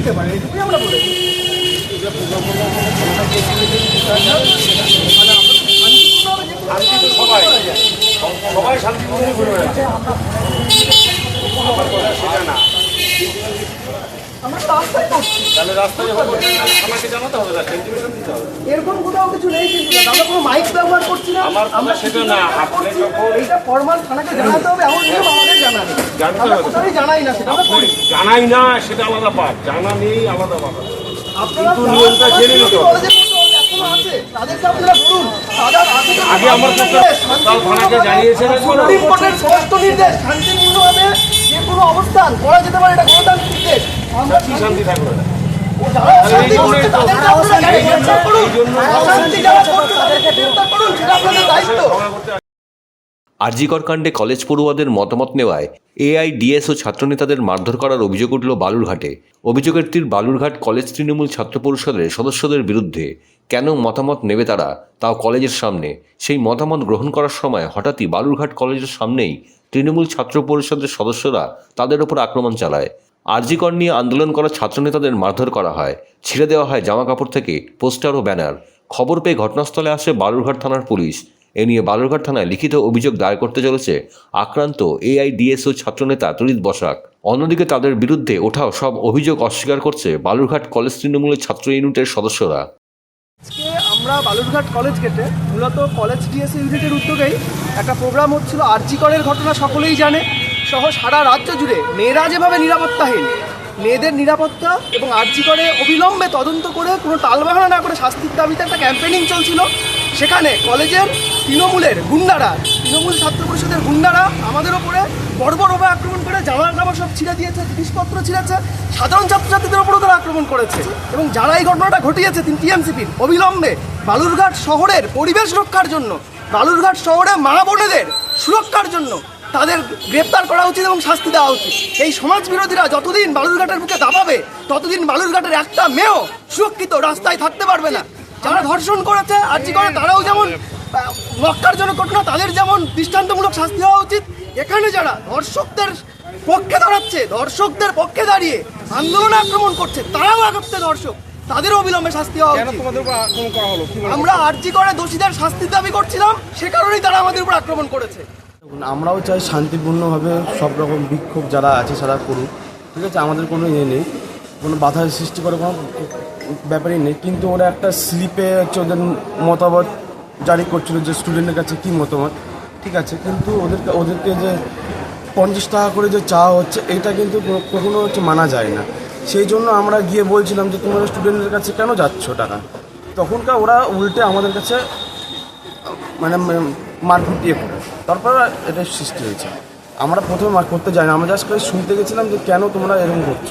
দিতে পারেন এটুকুই আমরা বলেছি সবাই সবাই শান্তিপূর্ণ ঘুরে বেড়াচ্ছে আমার সেটা না এরকম কোথাও কিছু নেই কিন্তু। আমরা কোনো মাইক ব্যবহার করছি না। আমার সেটা না, এইটা ফরমাল থানাকে জানাতে হবে এমন আমাদের জানা নেই। জানতে হবে। জানাই না সেটা জানাই না সেটা আলাদা পাঠ। জানা নেই আলাদা পাঠ। কিন্তু নিয়মটা জেনে নিতে হবে। আগে আমার কাল থানাকে জানিয়েছেন সুপ্রিম কোর্টের স্পষ্ট নির্দেশ শান্তিপূর্ণভাবে যে কোনো অবস্থান করা যেতে পারে এটা গণতান্ত্রিক দেশ আমরা কি শান্তি। থাকবে। না এই জন্য- দায়িত্ব। আরজিকর কাণ্ডে কলেজ পড়ুয়াদের মতামত নেওয়ায় এআইডিএস ও ছাত্রনেতাদের মারধর করার অভিযোগ উঠল বালুরঘাটে। অভিযোগের তীর বালুরঘাট কলেজ তৃণমূল ছাত্র পরিষদের সদস্যদের বিরুদ্ধে। কেন মতামত নেবে তারা? তাও কলেজের সামনে। সেই মতামত গ্রহণ করার সময় হঠাৎই বালুরঘাট কলেজের সামনেই তৃণমূল ছাত্র পরিষদের সদস্যরা তাদের ওপর আক্রমণ চালায়। আরজিকর নিয়ে আন্দোলন করা ছাত্রনেতাদের মারধর করা হয়। ছিঁড়ে দেওয়া হয় জামা কাপড় থেকে পোস্টার ও ব্যানার। খবর পেয়ে ঘটনাস্থলে আসে বালুরঘাট থানার পুলিশ। এ নিয়ে বালুরঘাট থানায় লিখিত অভিযোগ দায়ের করতে চলেছে আক্রান্ত এআইডিএসও ছাত্রনেতা তরিত বসাক। অন্যদিকে তাদের বিরুদ্ধে ওঠাও সব অভিযোগ অস্বীকার করছে বালুরঘাট কলেজ তৃণমূলের ছাত্র ইউনিটের সদস্যরা। আমরা বালুরঘাট কলেজ গেটে মূলত কলেজ ডিএসসি ইউনিটের উদ্যোগেই একটা প্রোগ্রাম হচ্ছিল আরজিকরের ঘটনা সকলেই জানে, সহ সারা রাজ্য জুড়ে মেয়েরা যেভাবে নিরাপত্তাহীন, মেয়েদের নিরাপত্তা এবং আরজিকরে অবিলম্বে তদন্ত করে কোনো টালবাহানা না করে শাস্তির দাবিতে একটা ক্যাম্পেনিং চলছিল। সেখানে কলেজের তৃণমূলের গুন্ডারা, তৃণমূল ছাত্র পরিষদের গুন্ডারা আমাদের ওপরে বর্বরভাবে আক্রমণ করে জামা কাপড় সব ছিঁড়ে দিয়েছে, জিনিসপত্র ছিঁড়েছে, সাধারণ ছাত্রছাত্রীদের উপরও তারা আক্রমণ করেছে। এবং যারা এই ঘটনাটা ঘটিয়েছে তিনি টিএমসিপির অবিলম্বে বালুরঘাট শহরের পরিবেশ রক্ষার জন্য, বালুরঘাট শহরে মা বোনেদের সুরক্ষার জন্য তাদের গ্রেপ্তার করা উচিত এবং শাস্তি দেওয়া উচিত। এই সমাজ বিরোধীরা যতদিন বালুরঘাটের বুকে দাবাবে, ততদিন বালুরঘাটের একটা মেয়েও সুরক্ষিত রাস্তায় থাকতে পারবে না। যারা ধর্ষণ করেছে আর আর্জি করে তারাও যেমন আহ, রক্ষার ঘটনা তাদের যেমন দৃষ্টান্তমূলক শাস্তি হওয়া উচিত এখানে যারা ধর্ষকদের পক্ষে দাঁড়াচ্ছে ধর্ষকদের পক্ষে দাঁড়িয়ে আন্দোলন আক্রমণ করছে তারাও একত্রে ধর্ষক তাদেরও অবিলম্বে শাস্তি হওয়া উচিত। আমরা আর্জি করে দোষীদের শাস্তির দাবি করছিলাম সে কারণেই তারা আমাদের উপর আক্রমণ করেছে। আমরাও চাই শান্তিপূর্ণভাবে সব রকম বিক্ষোভ যারা আছে তারা করুক ঠিক আছে? আমাদের কোনো ইয়ে নেই কোনো বাধা সৃষ্টি করে কোনো ব্যাপারই নেই, কিন্তু ওরা একটা স্লিপে হচ্ছে ওদের মতামত জারি করছিল যে স্টুডেন্টের কাছে কী মতামত। ঠিক আছে, কিন্তু ওদেরকে ওদেরকে যে পঞ্চাশ টাকা করে যে চাওয়া হচ্ছে, এটা কিন্তু কখনো হচ্ছে মানা যায় না। সেই জন্য আমরা গিয়ে বলছিলাম যে, তোমরা স্টুডেন্টের কাছে কেন যাচ্ছ টাকা? তখনকার ওরা উল্টে আমাদের কাছে মানে মানে মারপিট দিয়ে করে তারপর এটা সৃষ্টি হয়েছে। আমরা প্রথমে মার করতে যাই না। আমরা জাস্ট শুনতে গেছিলাম যে, কেন তোমরা এরকম করছ?